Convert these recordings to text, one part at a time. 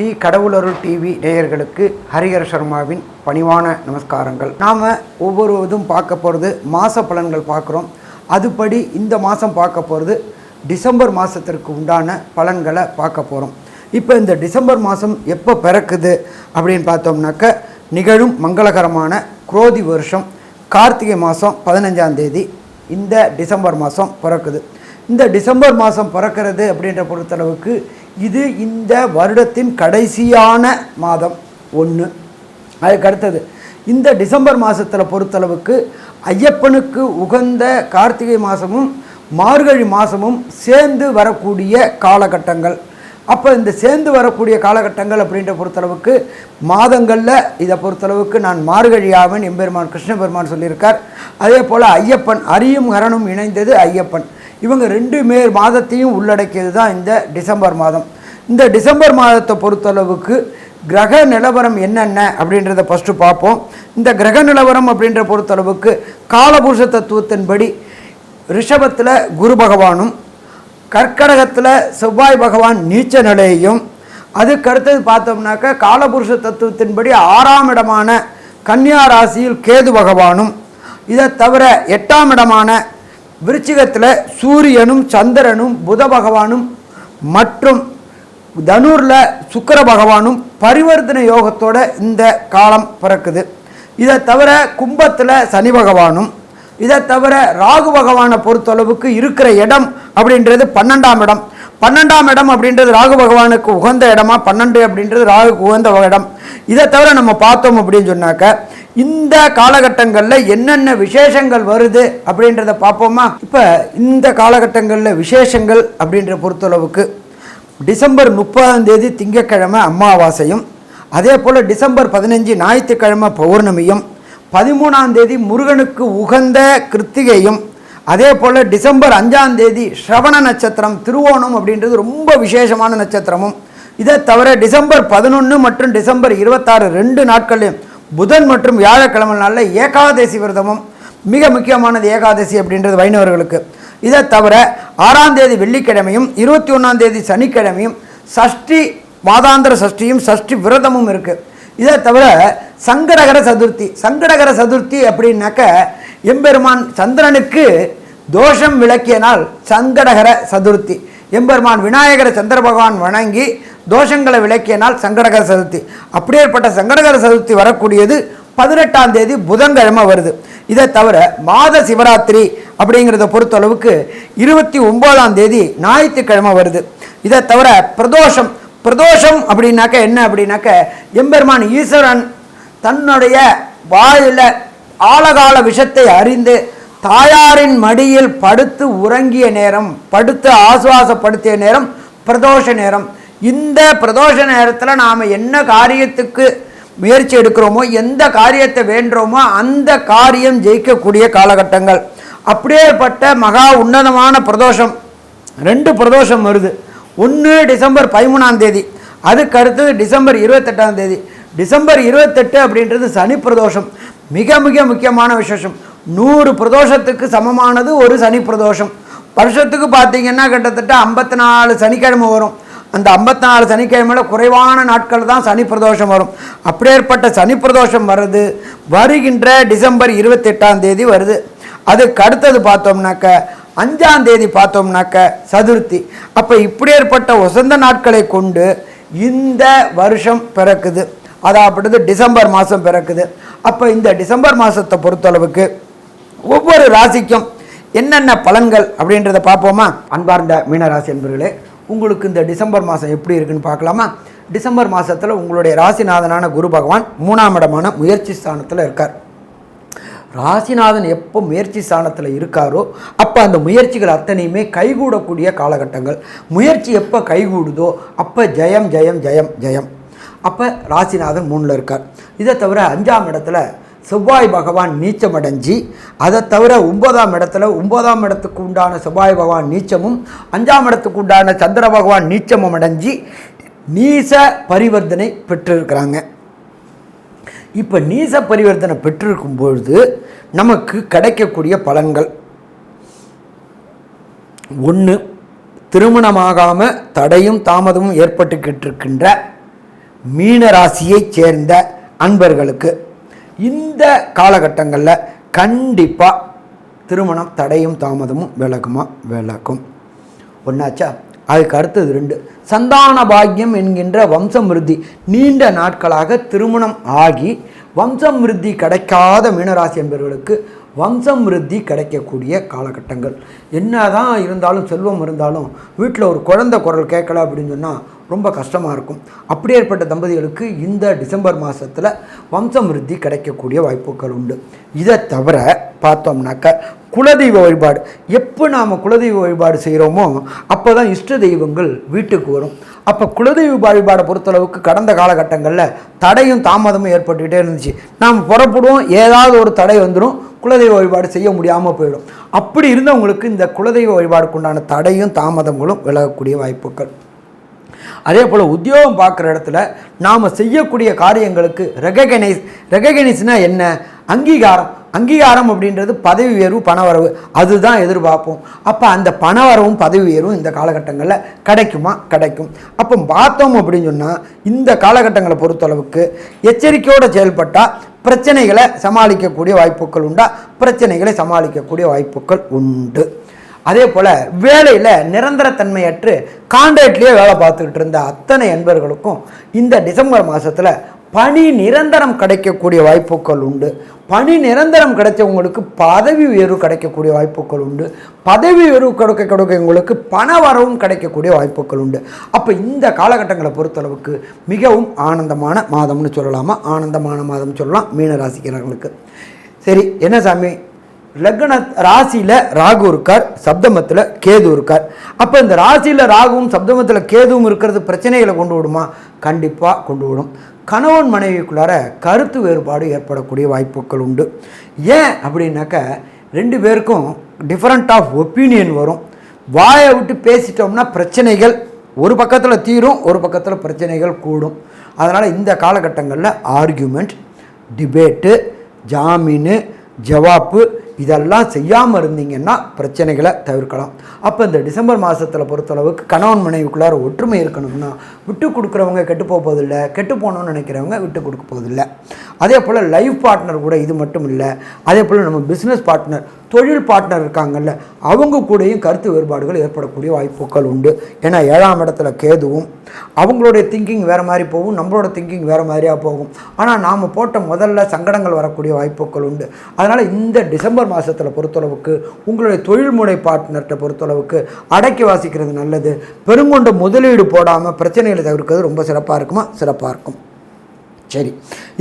Sri கடவுளருள் TV நேயர்களுக்கு ஹரிஹர சர்மாவின் பணிவான நமஸ்காரங்கள். நாம் ஒவ்வொரு இதுவும் பார்க்க போகிறது மாத பலன்கள் பார்க்குறோம். அதுபடி இந்த மாதம் பார்க்க போகிறது டிசம்பர் மாதத்திற்கு உண்டான பலன்களை பார்க்க போகிறோம் இப்போ இந்த டிசம்பர் மாதம் எப்போ பிறக்குது அப்படின்னு பார்த்தோம்னாக்க நிகழும் மங்களகரமான குரோதி வருஷம் கார்த்திகை மாதம் பதினஞ்சாம் தேதி இந்த டிசம்பர் மாதம் பிறக்குது. இந்த டிசம்பர் மாதம் பிறக்கிறது அப்படின்ற பொறுத்தளவுக்கு இது இந்த வருடத்தின் கடைசியான மாதம் ஒன்று அதுக்கு அடுத்தது இந்த டிசம்பர் மாதத்தில் பொறுத்தளவுக்கு ஐயப்பனுக்கு உகந்த கார்த்திகை மாதமும் மார்கழி மாதமும் சேர்ந்து வரக்கூடிய காலகட்டங்கள். அப்போ இந்த சேர்ந்து வரக்கூடிய காலகட்டங்கள் அப்படின்ற பொறுத்தளவுக்கு மாதங்களில் இதை பொறுத்தளவுக்கு நான் மார்கழியாவன் எம்பெருமான் கிருஷ்ண பெருமான் சொல்லியிருக்கார். அதே போல் ஐயப்பன் அரியும் ஹரனும் இணைந்தது ஐயப்பன். இவங்க ரெண்டு மே மாதத்தையும் உள்ளடக்கியது தான் இந்த டிசம்பர் மாதம். இந்த டிசம்பர் மாதத்தை பொறுத்தளவுக்கு கிரக நிலவரம் என்னென்ன அப்படின்றத ஃபஸ்ட்டு பார்ப்போம். இந்த கிரக நிலவரம் அப்படின்ற பொறுத்தளவுக்கு காலபுருஷ தத்துவத்தின்படி ரிஷபத்தில் குரு பகவானும் கர்க்கடகத்தில் செவ்வாய் பகவான் நீச்ச நிலையையும் அதுக்கடுத்தது பார்த்தோம்னாக்க காலபுருஷ தத்துவத்தின்படி ஆறாம் இடமான கன்னியா ராசியில் கேது பகவானும் இதை தவிர எட்டாம் இடமான விருச்சிகத்தில் சூரியனும் சந்திரனும் புத பகவானும் மற்றும் தனூரில் சுக்கர பகவானும் பரிவர்த்தனை யோகத்தோட இந்த காலம் பிறக்குது. இதை தவிர கும்பத்தில் சனி பகவானும் இதை தவிர ராகு பகவானை பொறுத்தளவுக்கு இருக்கிற இடம் அப்படின்றது பன்னெண்டாம் இடம். பன்னெண்டாம் இடம் அப்படின்றது ராகு பகவானுக்கு உகந்த இடமா பன்னெண்டு அப்படின்றது ராகுக்கு உகந்த இடம். இதை தவிர நம்ம பார்த்தோம் அப்படின்னு சொன்னாக்க இந்த காலகட்டங்களில் என்னென்ன விசேஷங்கள் வருது அப்படின்றத பார்ப்போமா? இப்போ இந்த காலகட்டங்களில் விசேஷங்கள் அப்படின்ற பொறுத்தளவுக்கு டிசம்பர் முப்பதாம் தேதி திங்கக்கிழமை அமாவாசையும் அதே போல் டிசம்பர் பதினஞ்சு ஞாயிற்றுக்கிழமை பௌர்ணமியும் பதிமூணாம் தேதி முருகனுக்கு உகந்த கிருத்திகையும் அதே போல் டிசம்பர் அஞ்சாம் தேதி ஸ்ரவண நட்சத்திரம் திருவோணம் அப்படின்றது ரொம்ப விசேஷமான நட்சத்திரமும். இதை தவிர டிசம்பர் பதினொன்று மற்றும் டிசம்பர் இருபத்தாறு ரெண்டு நாட்களையும் புதன் மற்றும் வியாழக்கிழமை நாளில் ஏகாதசி விரதமும் மிக முக்கியமானது ஏகாதசி அப்படின்றது வைணவர்களுக்கு. இதை தவிர ஆறாம் தேதி வெள்ளிக்கிழமையும் இருபத்தி ஒன்றாம் தேதி சனிக்கிழமையும் சஷ்டி மாதாந்திர சஷ்டியும் சஷ்டி விரதமும் இருக்குது இதை தவிர சங்கடகர சதுர்த்தி சங்கடகர சதுர்த்தி அப்படின்னாக்க எம்பெருமான் சந்திரனுக்கு தோஷம் விளக்கிய நாள் சங்கடகர சதுர்த்தி. எம்பெருமான் விநாயகர சந்திர பகவான் வணங்கி தோஷங்களை விளக்கிய நாள் சங்கடகர சதுர்த்தி. அப்படியேற்பட்ட சங்கடகர சதுர்த்தி வரக்கூடியது பதினெட்டாம் தேதி புதன்கிழமை வருது. இதை தவிர மாத சிவராத்திரி அப்படிங்கிறத பொறுத்தளவுக்கு இருபத்தி ஒம்போதாம் தேதி ஞாயிற்றுக்கிழமை வருது. இதை தவிர பிரதோஷம் பிரதோஷம் அப்படின்னாக்க என்ன அப்படின்னாக்க எம்பெருமான் ஈஸ்வரன் தன்னுடைய வாயில ஆழகால விஷத்தை அறிந்து தாயாரின் மடியில் படுத்து உறங்கிய நேரம் படுத்து ஆசுவாசப்படுத்திய நேரம் பிரதோஷ நேரம். இந்த பிரதோஷ நேரத்தில் நாம் என்ன காரியத்துக்கு முயற்சி எடுக்கிறோமோ எந்த காரியத்தை வேண்டுறோமோ அந்த காரியம் ஜெயிக்கக்கூடிய காலகட்டங்கள். அப்படியேப்பட்ட மகா உன்னதமான பிரதோஷம். ரெண்டு பிரதோஷம் வருது. ஒன்று டிசம்பர் பதிமூணாம் தேதி. அதுக்கு அடுத்தது டிசம்பர் இருபத்தெட்டாம் தேதி. டிசம்பர் இருபத்தெட்டு அப்படின்றது சனி பிரதோஷம். மிக மிக முக்கியமான விசேஷம். நூறு பிரதோஷத்துக்கு சமமானது ஒரு சனி பிரதோஷம். வருஷத்துக்கு பார்த்தீங்கன்னா கிட்டத்தட்ட ஐம்பத்தி நாலு சனிக்கிழமை வரும். அந்த ஐம்பத்தி நாலு சனிக்கிழமையில் குறைவான நாட்கள் தான் சனி பிரதோஷம் வரும். அப்படியேற்பட்ட சனி பிரதோஷம் வருது வருகின்ற டிசம்பர் இருபத்தெட்டாம் தேதி வருது. அதுக்கு அடுத்தது பார்த்தோம்னாக்க அஞ்சாம் தேதி பார்த்தோம்னாக்க சதுர்த்தி. அப்போ இப்படி ஏற்பட்ட உசந்த நாட்களை கொண்டு இந்த வருஷம் பிறக்குது. அதாவது டிசம்பர் மாதம் பிறக்குது. அப்போ இந்த டிசம்பர் மாதத்தை பொறுத்தளவுக்கு ஒவ்வொரு ராசிக்கும் என்னென்ன பலன்கள் அப்படின்றத பார்ப்போமா? அன்பார்ந்த மீனராசி என்பர்களே உங்களுக்கு இந்த டிசம்பர் மாதம் எப்படி இருக்குன்னு பார்க்கலாமா? டிசம்பர் மாதத்தில் உங்களுடைய ராசிநாதனான குரு பகவான் மூணாம் இடமான முயற்சி ஸ்தானத்தில் இருக்கார். ராசிநாதன் எப்போ முயற்சி ஸ்தானத்தில் இருக்காரோ அப்போ அந்த முயற்சிகள் அத்தனையுமே கைகூடக்கூடிய காலகட்டங்கள். முயற்சி எப்போ கைகூடுதோ அப்போ ஜெயம் ஜெயம் ஜெயம் ஜெயம். அப்போ ராசிநாதன் மூணில் இருக்கார். இதை தவிர அஞ்சாம் இடத்துல செவ்வாய் பகவான் நீச்சமடைஞ்சி அதை தவிர ஒன்பதாம் இடத்துல ஒன்பதாம் இடத்துக்கு உண்டான செவ்வாய் பகவான் நீச்சமும் அஞ்சாம் இடத்துக்கு உண்டான சந்திர பகவான் நீச்சமும் அடைஞ்சி நீச பரிவர்த்தனை பெற்றிருக்கிறாங்க. இப்போ நீச பரிவர்த்தனை பெற்றிருக்கும் பொழுது நமக்கு கிடைக்கக்கூடிய பலன்கள். ஒன்று திருமணமாகாமல் தடையும் தாமதமும் ஏற்பட்டுக்கிட்டு இருக்கின்ற மீன ராசியைச் சேர்ந்த அன்பர்களுக்கு. இந்த காலகட்டங்களில் கண்டிப்பாக திருமணம் தடையும் தாமதமும் விளக்குமா விளக்கும் ஒன்றாச்சா அதுக்கு அடுத்தது ரெண்டு. சந்தான பாக்கியம் என்கின்ற வம்சமிருத்தி நீண்ட நாட்களாக திருமணம் ஆகி வம்சமிருத்தி கிடைக்காத மீனராசி என்பவர்களுக்கு வம்சமிருத்தி கிடைக்கக்கூடிய காலகட்டங்கள். என்னதான் இருந்தாலும் செல்வம் இருந்தாலும் வீட்டில் ஒரு குழந்தை குரல் கேட்கல அப்படின்னு சொன்னால் ரொம்ப கஷ்டமாக இருக்கும். அப்படி ஏற்பட்ட தம்பதிகளுக்கு இந்த டிசம்பர் மாதத்தில் வம்சமிருத்தி கிடைக்கக்கூடிய வாய்ப்புகள் உண்டு. இதை தவிர பார்த்தோம்னாக்க குலதெய்வ வழிபாடு எப்போ நாம் குலதெய்வ வழிபாடு செய்கிறோமோ அப்போ தான் இஷ்ட தெய்வங்கள் வீட்டுக்கு வரும். அப்போ குலதெய்வ வழிபாடை பொறுத்தளவுக்கு கடந்த காலகட்டங்களில் தடையும் தாமதமும் ஏற்பட்டுக்கிட்டே இருந்துச்சு. நாம் புறப்படுவோம் ஏதாவது ஒரு தடை வந்துடும் குலதெய்வ வழிபாடு செய்ய முடியாமல் போயிடும். அப்படி இருந்தவங்களுக்கு இந்த குலதெய்வ வழிபாடுக்குண்டான தடையும் தாமதங்களும் விலகக்கூடிய வாய்ப்புகள். அதே போல் உத்தியோகம் பார்க்குற இடத்துல நாம் செய்யக்கூடிய காரியங்களுக்கு ரெககனைஸ் ரெககனைஸ்னால் என்ன? அங்கீகாரம். அங்கீகாரம் அப்படின்றது பதவி உயர்வு பணவரவு. அதுதான் எதிர்பார்ப்போம். அப்போ அந்த பணவரவும் பதவி உயர்வும் இந்த காலகட்டங்களில் கிடைக்குமா? கிடைக்கும். அப்போ பார்த்தோம் அப்படின்னு சொன்னால் இந்த காலகட்டங்களை பொறுத்தளவுக்கு எச்சரிக்கையோடு செயல்பட்டால் பிரச்சனைகளை சமாளிக்கக்கூடிய வாய்ப்புகள் உண்டா? பிரச்சனைகளை சமாளிக்கக்கூடிய வாய்ப்புகள் உண்டு. அதே போல் வேலையில் நிரந்தரத்தன்மையற்று கான்ட்ராக்ட்லேயே வேலை பார்த்துக்கிட்டு இருந்த அத்தனை என்பர்களுக்கும் இந்த டிசம்பர் மாதத்தில் பணி நிரந்தரம் கிடைக்கக்கூடிய வாய்ப்புகள் உண்டு. பணி நிரந்தரம் கிடைச்சவங்களுக்கு பதவி உயர்வு கிடைக்கக்கூடிய வாய்ப்புகள் உண்டு. பதவி உயர்வு கொடுக்க கொடுக்கவங்களுக்கு பண வரவும் கிடைக்கக்கூடிய வாய்ப்புகள் உண்டு. அப்போ இந்த காலகட்டங்களை பொறுத்தளவுக்கு மிகவும் ஆனந்தமான மாதம்னு சொல்லலாமா? ஆனந்தமான மாதம் சொல்லலாம். மீனராசிக்கிறவங்களுக்கு சரி என்ன சாமி? லக்ன ராசியில் ராகு இருக்கார் சப்தமத்தில் கேது இருக்கார். அப்போ இந்த ராசியில் ராகுவும் சப்தமத்தில் கேதுவும் இருக்கிறது பிரச்சனைகளை கொண்டு விடுமா? கண்டிப்பாக கொண்டு விடும். கணவன் மனைவிக்குள்ளார கருத்து வேறுபாடு ஏற்படக்கூடிய வாய்ப்புகள் உண்டு. ஏன் அப்படின்னாக்க ரெண்டு பேருக்கும் டிஃப்ரெண்ட் ஆஃப் ஒப்பீனியன் வரும். வாயை விட்டு பேசிட்டோம்னா பிரச்சனைகள் ஒரு பக்கத்தில் தீரும் ஒரு பக்கத்தில் பிரச்சனைகள் கூடும். அதனால் இந்த காலகட்டங்களில் ஆர்கியூமெண்ட் டிபேட்டு ஜாமீனு ஜவாப்பு இதெல்லாம் செய்யாமல் இருந்தீங்கன்னா பிரச்சனைகளை தவிர்க்கலாம். அப்போ இந்த டிசம்பர் மாதத்தில் பொறுத்தளவுக்கு கணவன் மனைவிக்குள்ளார ஒற்றுமை இருக்கணும்னா விட்டு கொடுக்குறவங்க கெட்டு போக போவதில்லை கெட்டு போகணும்னு நினைக்கிறவங்க விட்டு கொடுக்க போவதில்லை அதே போல் லைஃப் பார்ட்னர் கூட இது மட்டும் இல்லை அதே போல் நம்ம பிஸ்னஸ் பார்ட்னர் தொழில் பார்ட்னர் இருக்காங்கல்ல அவங்க கூடயும் கருத்து வேறுபாடுகள் ஏற்படக்கூடிய வாய்ப்புகள் உண்டு. ஏன்னா ஏழாம் இடத்துல கேதுவும் அவங்களுடைய திங்கிங் வேறு மாதிரி போகும் நம்மளோட திங்கிங் வேறு மாதிரியாக போகும். ஆனால் நாம் போட்ட முதல்ல சங்கடங்கள் வரக்கூடிய வாய்ப்புகள் உண்டு. அதனால் இந்த டிசம்பர் மாதத்தில் பொறுத்தளவுக்கு உங்களுடைய தொழில்முறை பார்ட்னர்கிட்ட பொறுத்தளவுக்கு அடக்கி வாசிக்கிறது நல்லது. பெருங்கொண்ட முதலீடு போடாமல் பிரச்சனைகளை தவிர்க்கிறது ரொம்ப சிறப்பாக இருக்குமா? சிறப்பாக இருக்கும். சரி.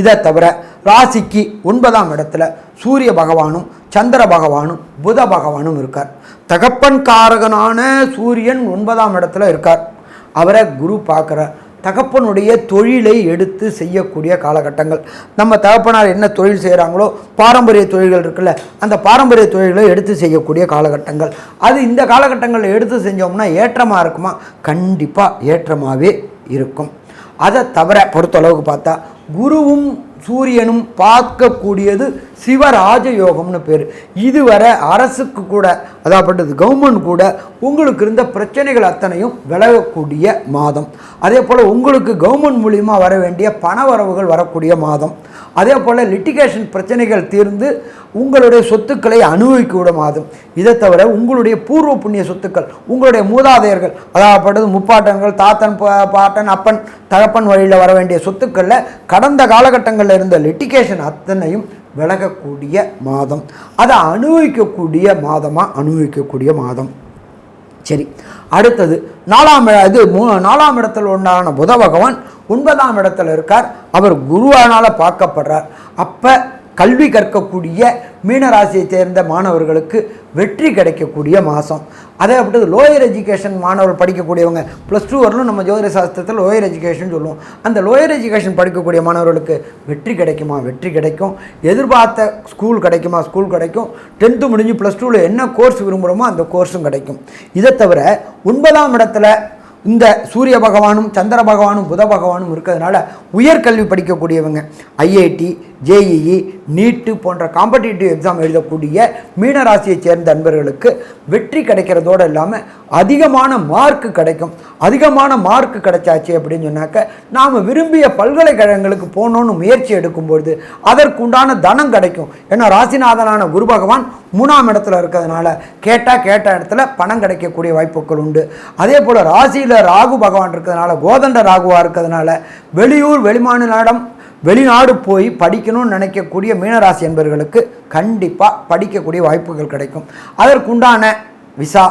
இதை தவிர ராசிக்கு ஒன்பதாம் இடத்துல சூரிய பகவானும் சந்திர பகவானும் புத பகவானும் இருக்கார். தகப்பன் காரகனான சூரியன் ஒன்பதாம் இடத்துல இருக்கார். அவரை குரு பார்க்குற தகப்பனுடைய தொழிலை எடுத்து செய்யக்கூடிய காலகட்டங்கள். நம்ம தகப்பனார் என்ன தொழில் செய்கிறாங்களோ பாரம்பரிய தொழில்கள் இருக்குல்ல அந்த பாரம்பரிய தொழில்களை எடுத்து செய்யக்கூடிய காலகட்டங்கள். அது இந்த காலகட்டங்களில் எடுத்து செஞ்சோம்னா ஏற்றமாக இருக்குமா? கண்டிப்பாக ஏற்றமாகவே இருக்கும். அதை தவிர பொறுத்தளவுக்கு பார்த்தா குருவும் சூரியனும் பார்க்கக்கூடியது சிவராஜ யோகம்னு பேர். இதுவரை அரசுக்கு கூட அதாகப்பட்டது கவர்மெண்ட் கூட உங்களுக்கு இருந்த பிரச்சனைகள் அத்தனையும் விலகக்கூடிய மாதம். அதே போல் உங்களுக்கு கவர்மெண்ட் மூலிமா வர வேண்டிய பண வரவுகள் வரக்கூடிய மாதம். அதே போல் லிட்டிகேஷன் பிரச்சனைகள் தீர்ந்து உங்களுடைய சொத்துக்களை அனுபவிக்க விடமாதும். இதை தவிர உங்களுடைய பூர்வ புண்ணிய சொத்துக்கள் உங்களுடைய மூதாதையர்கள் அதாகப்பட்டது முப்பாட்டன்கள் தாத்தன் பா- பாட்டன் அப்பன் தகப்பன் வழியில் வர வேண்டிய சொத்துக்களில் கடந்த காலகட்டங்களில் இருந்த லிட்டிகேஷன் அத்தனையும் விலகக்கூடிய மாதம். அதை அனுபவிக்கக்கூடிய மாதமாக அனுபவிக்கக்கூடிய மாதம். சரி அடுத்தது நாலாம் இது மூ நாலாம் இடத்தில் உண்டான புத பகவான் ஒன்பதாம் இடத்துல இருக்கார். அவர் குருவானால் பார்க்கப்படுறார். அப்போ கல்வி கற்கக்கூடிய மீனராசியை சேர்ந்த மாணவர்களுக்கு வெற்றி கிடைக்கக்கூடிய மாதம். அதே அப்படி லோயர் எஜுகேஷன் மாணவர் படிக்கக்கூடியவங்க ப்ளஸ் டூ வரலும் நம்ம ஜோதிட சாஸ்திரத்தில் லோயர் எஜுகேஷன் சொல்லுவோம். அந்த லோயர் எஜுகேஷன் படிக்கக்கூடிய மாணவர்களுக்கு வெற்றி கிடைக்குமா? வெற்றி கிடைக்கும். எதிர்பார்த்த ஸ்கூல் கிடைக்குமா? ஸ்கூல் கிடைக்கும். டென்த்து முடிஞ்சு ப்ளஸ் டூவில் என்ன கோர்ஸ் விரும்புகிறோமோ அந்த கோர்ஸும் கிடைக்கும். இதை தவிர ஒன்பதாம் இடத்துல இந்த சூரிய பகவானும் சந்திர பகவானும் புத பகவானும் இருக்கிறதுனால உயர்கல்வி படிக்கக்கூடியவங்க ஐஐடி ஜேஇஇ நீட்டு போன்ற காம்படிட்டிவ் எக்ஸாம் எழுதக்கூடிய மீனராசியைச் சேர்ந்த அன்பர்களுக்கு வெற்றி கிடைக்கிறதோடு இல்லாமல் அதிகமான மார்க் கிடைக்கும். அதிகமான மார்க் கிடைச்சாச்சு அப்படின்னு சொன்னாக்க நாம் விரும்பிய பல்கலைக்கழகங்களுக்கு போகணுன்னு முயற்சி எடுக்கும்பொழுது அதற்குண்டான தனம் கிடைக்கும். ஏன்னா ராசிநாதனான குரு பகவான் மூணாம் இடத்துல இருக்கிறதுனால கேட்டால் கேட்ட இடத்துல பணம் கிடைக்கக்கூடிய வாய்ப்புகள் உண்டு. அதே போல் ராசியில் ராகு பகவான் இருக்கிறதுனால கோதண்ட ராகுவாக இருக்கிறதுனால வெளியூர் வெளிமாநிலம் வெளிநாடு போய் படிக்கணும்னு நினைக்கக்கூடிய மீனராசி என்பவர்களுக்கு கண்டிப்பாக படிக்கக்கூடிய வாய்ப்புகள் கிடைக்கும். அதற்குண்டான விசா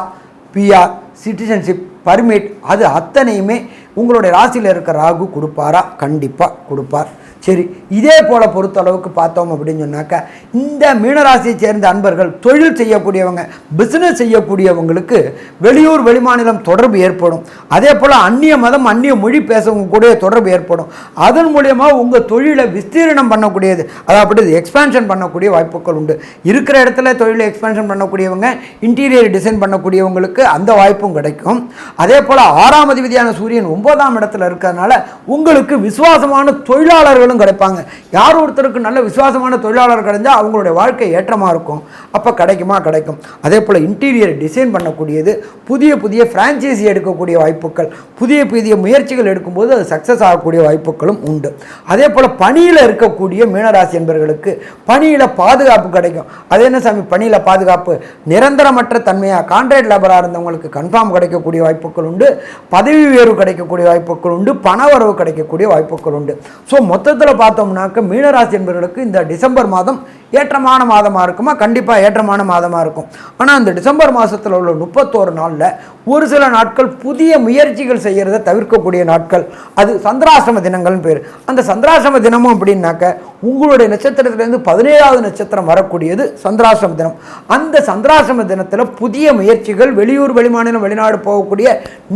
பிஆர் சிட்டிசன்ஷிப் பர்மிட் அது அத்தனையுமே உங்களுடைய ராசியில் இருக்கிற ராகு கொடுப்பாரா? கண்டிப்பாக கொடுப்பார். சரி இதே போல் பொறுத்தளவுக்கு பார்த்தோம் அப்படின்னு சொன்னாக்கா இந்த மீனராசியை சேர்ந்த அன்பர்கள் தொழில் செய்யக்கூடியவங்க பிஸ்னஸ் செய்யக்கூடியவங்களுக்கு வெளியூர் வெளிமாநிலம் தொடர்பு ஏற்படும். அதே போல் அந்நிய மதம் அந்நிய மொழி பேசவங்க கூட தொடர்பு ஏற்படும். அதன் மூலியமாக உங்கள் தொழிலை விஸ்தீரணம் பண்ணக்கூடியது அதாவது எக்ஸ்பேன்ஷன் பண்ணக்கூடிய வாய்ப்புகள் உண்டு. இருக்கிற இடத்துல தொழிலை எக்ஸ்பேன்ஷன் பண்ணக்கூடியவங்க இன்டீரியர் டிசைன் பண்ணக்கூடியவங்களுக்கு அந்த வாய்ப்பும் கிடைக்கும். அதே போல் ஆறாம் அதிபதியான சூரியன் ஒன்பதாம் இடத்துல இருக்கிறதுனால உங்களுக்கு விசுவாசமான தொழிலாளர்கள் தொழிலாளர்களும் கிடைப்பாங்க. யார் ஒருத்தருக்கு நல்ல விசுவாசமான தொழிலாளர் கிடைச்சா அவங்களுடைய வாழ்க்கை ஏற்றமாக இருக்கும்? அப்போ கிடைக்குமா? கிடைக்கும். அதே போல் இன்டீரியர் டிசைன் பண்ணக்கூடியது புதிய புதிய ஃப்ரான்ச்சைசி எடுக்கக்கூடிய வாய்ப்புகள் புதிய புதிய முயற்சிகள் எடுக்கும்போது அது சக்ஸஸ் ஆகக்கூடிய வாய்ப்புகளும் உண்டு. அதே போல் பணியில் இருக்கக்கூடிய மீனராசி என்பவர்களுக்கு பணியில் பாதுகாப்பு கிடைக்கும். அது என்ன சாமி? பணியில் பாதுகாப்பு. நிரந்தரமற்ற தன்மையாக கான்ட்ராக்ட் லேபராக இருந்தவங்களுக்கு கன்ஃபார்ம் கிடைக்கக்கூடிய வாய்ப்புகள் உண்டு. பதவி உயர்வு கிடைக்கக்கூடிய வாய்ப்புகள் உண்டு. பண வரவு கிடைக்கக்கூடிய வாய்ப்புகள் உண்டு. ஸோ மொத்தத்தில் பார்த்தோம்னாக்க மீனராசி என்பவர்களுக்கு இந்த டிசம்பர் மாதம் ஏற்றமான மாதமாக இருக்குமா? கண்டிப்பாக ஏற்றமான மாதமாக இருக்கும். ஆனால் அந்த டிசம்பர் மாதத்தில் உள்ள முப்பத்தோரு நாளில் ஒரு சில நாட்கள் புதிய முயற்சிகள் செய்கிறத தவிர்க்கக்கூடிய நாட்கள். அது சந்திராசிரம தினங்கள்னு பேர். அந்த சந்திராசிரம தினமும் அப்படின்னாக்க உங்களுடைய நட்சத்திரத்திலேருந்து பதினேழாவது நட்சத்திரம் வரக்கூடியது சந்திராசிரம தினம். அந்த சந்திராசிரம தினத்தில் புதிய முயற்சிகள் வெளியூர் வெளிமாநிலம் வெளிநாடு போகக்கூடிய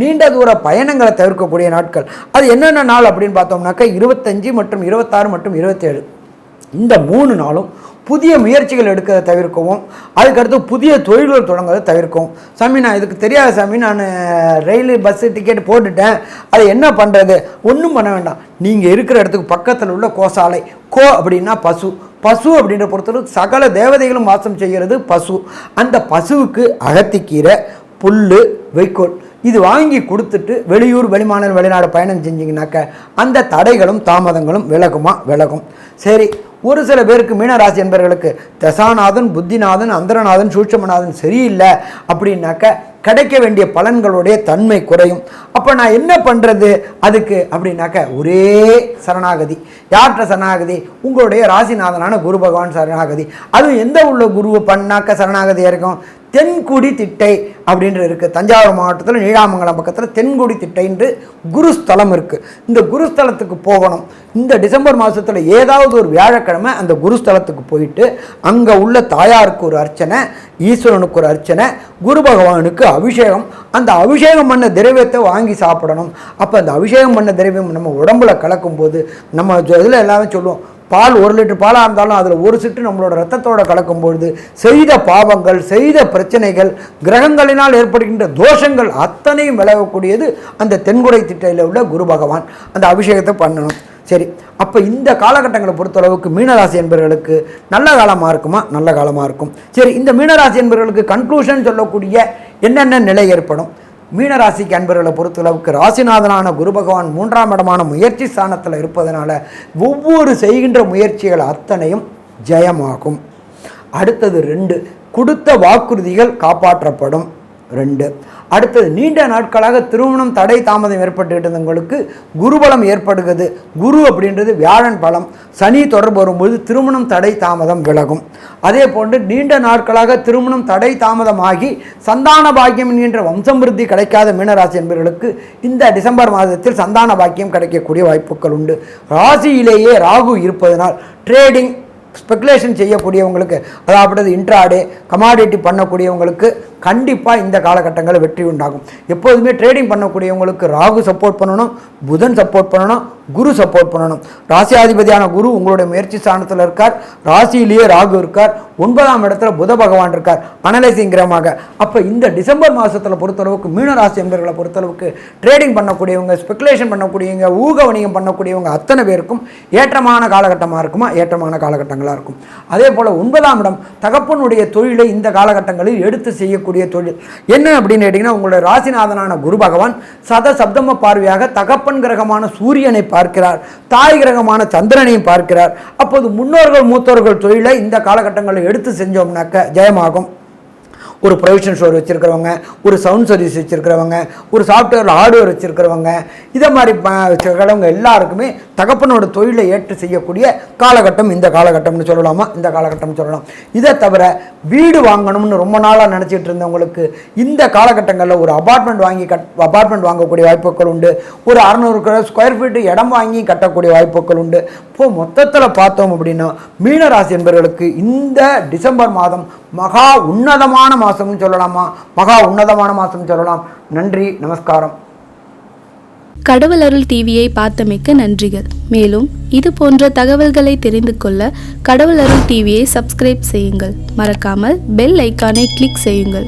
நீண்ட தூர பயணங்களை தவிர்க்கக்கூடிய நாட்கள். அது என்னென்ன நாள் அப்படின்னு பார்த்தோம்னாக்க இருபத்தஞ்சு மற்றும் இருபத்தாறு மற்றும் இருபத்தேழு. இந்த மூணு நாளும் புதிய முயற்சிகள் எடுக்கிறத தவிர்க்கவும் அதுக்கடுத்து புதிய தொழில்கள் தொடங்குறதை தவிர்க்கவும். சாமி நான் இதுக்கு தெரியாத சாமி நான் ரயில் பஸ்ஸு டிக்கெட் போட்டுட்டேன். அதை என்ன பண்ணுறது ஒன்றும் பண்ண வேண்டாம். நீங்கள் இருக்கிற இடத்துக்கு பக்கத்தில் உள்ள கோசாலை கோ அப்படின்னா பசு. பசு அப்படின்ற பொறுத்தளவு சகல தேவதைகளும் வாசம் செய்கிறது பசு. அந்த பசுவுக்கு அகத்திக்கீரை புல் வைக்கோல். இது வாங்கி கொடுத்துட்டு வெளியூர் வெளிமாநில வெளிநாடு பயணம் செஞ்சிங்கனாக்க அந்த தடைகளும் தாமதங்களும் விலகுமா? விலகும். சரி ஒரு சில பேருக்கு மீனராசி என்பவர்களுக்கு தசாநாதன் புத்திநாதன் அந்தரநாதன் சூட்சமநாதன் சரியில்லை அப்படின்னாக்க கிடைக்க வேண்டிய பலன்களுடைய தன்மை குறையும். அப்போ நான் என்ன பண்ணுறது அதுக்கு அப்படின்னாக்க ஒரே சரணாகதி. யார்கிட்ட சரணாகதி? உங்களுடைய ராசிநாதனான குரு பகவான் சரணாகதி. அதுவும் எந்த உள்ள குருவை பண்ணாக்க சரணாகதியாக இருக்கும்? தென்குடி திட்டை அப்படின்ற இருக்குது தஞ்சாவூர் மாவட்டத்தில் நீடாமங்கலம் பக்கத்தில் தென்குடி திட்டைன்று குருஸ்தலம் இருக்குது இந்த குருஸ்தலத்துக்கு போகணும். இந்த டிசம்பர் மாதத்தில் ஏதாவது ஒரு வியாழக்கிழமை அந்த குருஸ்தலத்துக்கு போயிட்டு அங்கே உள்ள தாயாருக்கு ஒரு அர்ச்சனை ஈஸ்வரனுக்கு ஒரு அர்ச்சனை குரு பகவானுக்கு அபிஷேகம். அந்த அபிஷேகம் பண்ண திரவியத்தை வாங்கி சாப்பிடணும். அப்போ அந்த அபிஷேகம் பண்ண திரவியம் நம்ம உடம்புல கலக்கும்போது நம்ம இதில் எல்லாமே சொல்லுவோம். பால் ஒரு லிட்டர் பாலாக இருந்தாலும் அதில் ஒரு சிட்டு நம்மளோட ரத்தத்தோட கலக்கும்பொழுது செய்த பாவங்கள் செய்த பிரச்சனைகள் கிரகங்களினால் ஏற்படுகின்ற தோஷங்கள் அத்தனையும் விளையக்கூடியது அந்த தென்குடை திட்டையில் உள்ள குரு பகவான். அந்த அபிஷேகத்தை பண்ணணும். சரி அப்போ இந்த காலகட்டங்களை பொறுத்தளவுக்கு மீனராசி என்பவர்களுக்கு நல்ல காலமாக இருக்குமா? நல்ல காலமாக இருக்கும். சரி இந்த மீனராசி என்பவர்களுக்கு கன்க்ளூஷன் சொல்லக்கூடிய என்னென்ன நிலை ஏற்படும்? மீனராசிக்கு அன்பர்களை பொறுத்தளவுக்கு ராசிநாதனான குரு பகவான் மூன்றாம் இடமான முயற்சி ஸ்தானத்தில் இருப்பதனால ஒவ்வொரு செய்கின்ற முயற்சிகள் அத்தனையும் ஜெயமாகும். அடுத்தது ரெண்டு கொடுத்த வாக்குறுதிகள் காப்பாற்றப்படும். ரெண்டு அடுத்தது நீண்ட நாட்களாக திருமணம் தடை தாமதம் ஏற்பட்டுக்கிட்டு இருந்தவங்களுக்கு குருபலம் ஏற்படுகிறது. குரு அப்படின்றது வியாழன் பலம். சனி தொடர்பு வரும்போது திருமணம் தடை தாமதம் விலகும். அதே போன்று நீண்ட நாட்களாக திருமணம் தடை தாமதமாகி சந்தான பாக்கியம் என்கின்ற வம்சமிருத்தி கிடைக்காத மீனராசி என்பவர்களுக்கு இந்த டிசம்பர் மாதத்தில் சந்தான பாக்கியம் கிடைக்கக்கூடிய வாய்ப்புகள் உண்டு. ராசியிலேயே ராகு இருப்பதனால் ட்ரேடிங் ஸ்பெகுலேஷன் செய்யக்கூடியவங்களுக்கு அதாவது இன்ட்ராடே கமாடிட்டி பண்ணக்கூடியவங்களுக்கு கண்டிப்பாக இந்த காலகட்டங்களில் வெற்றி உண்டாகும். எப்போதுமே ட்ரேடிங் பண்ணக்கூடியவங்களுக்கு ராகு சப்போர்ட் பண்ணணும் புதன் சப்போர்ட் பண்ணணும் குரு சப்போர்ட் பண்ணணும். ராசியாதிபதியான குரு உங்களுடைய முயற்சி ஸ்தானத்தில் இருக்கார். ராசியிலேயே ராகு இருக்கார். ஒன்பதாம் இடத்துல புத பகவான் இருக்கார். அனலைசிங்கிரமாக அப்போ இந்த டிசம்பர் மாதத்தில் பொறுத்தளவுக்கு மீன ராசி என்பர்களை பொறுத்தளவுக்கு ட்ரேடிங் பண்ணக்கூடியவங்க ஸ்பெகுலேஷன் பண்ணக்கூடியவங்க ஊக வணிகம் பண்ணக்கூடியவங்க அத்தனை பேருக்கும் ஏற்றமான காலகட்டமாக இருக்குமா? ஏற்றமான காலகட்டங்கள்? காலகட்டங்களாக இருக்கும். அதே போல் ஒன்பதாம் இடம் தகப்பனுடைய தொழிலை இந்த காலகட்டங்களில் எடுத்து செய்யக்கூடிய தொழில். என்ன அப்படின்னு கேட்டிங்கன்னா உங்களுடைய ராசிநாதனான குரு பகவான் சத சப்தம பார்வையாக தகப்பன் கிரகமான சூரியனை பார்க்கிறார். தாய் கிரகமான சந்திரனையும் பார்க்கிறார். அப்போது முன்னோர்கள் மூத்தோர்கள் தொழிலை இந்த காலகட்டங்களில் எடுத்து செஞ்சோம்னாக்க ஜெயமாகும். ஒரு ப்ரொவிஷன் ஸ்டோர் வச்சுருக்கிறவங்க ஒரு சவுண்ட் சர்வீஸ் வச்சுருக்கிறவங்க ஒரு சாஃப்ட்வேர் ஹார்ட்வேர் வச்சுருக்கிறவங்க இதை மாதிரி ப- எல்லாருக்குமே தகப்பனோட தொழிலை ஏற்று செய்யக்கூடிய காலகட்டம் இந்த காலகட்டம்னு சொல்லலாமா? இந்த காலகட்டம்னு சொல்லலாம். இதை தவிர வீடு வாங்கணும்னு ரொம்ப நாளாக நினச்சிட்டு இருந்தவங்களுக்கு இந்த காலகட்டங்களில் ஒரு அபார்ட்மெண்ட் வாங்கி கட் அபார்ட்மெண்ட் வாங்கக்கூடிய வாய்ப்புகள் உண்டு. ஒரு அறநூறு ஸ்கொயர் ஃபீட்டு இடம் வாங்கி கட்டக்கூடிய வாய்ப்புகள் உண்டு. இப்போ மொத்தத்தில் பார்த்தோம் அப்படின்னா மீனராசி என்பவர்களுக்கு இந்த டிசம்பர் மாதம் மகா உன்னதமான மாதம் மாதம்னு சொல்லலாமா? மகா உன்னதமான மாதம்னு சொல்லலாம். நன்றி நமஸ்காரம். கடவுள் அருள் டிவியை பார்த்தமைக்க நன்றிகள். மேலும் இது போன்ற தகவல்களை தெரிந்து கொள்ள கடவுள் அருள் டிவியை சப்ஸ்கிரைப் செய்யுங்கள். மறக்காமல் பெல் ஐக்கானை கிளிக் செய்யுங்கள்.